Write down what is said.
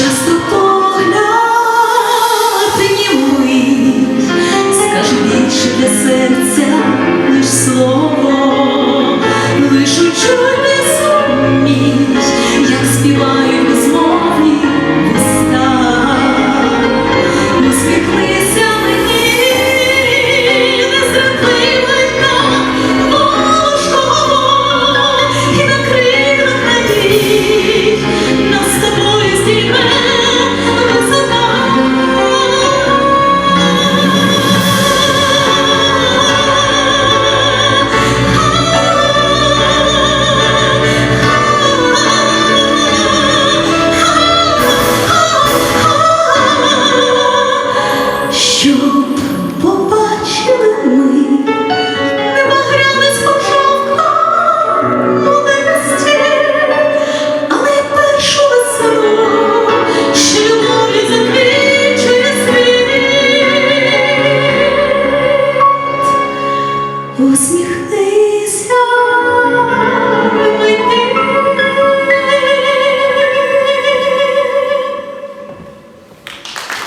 часто погляд німий, скажу більше для серця, лиш слово, лиш учу. Усміхнися.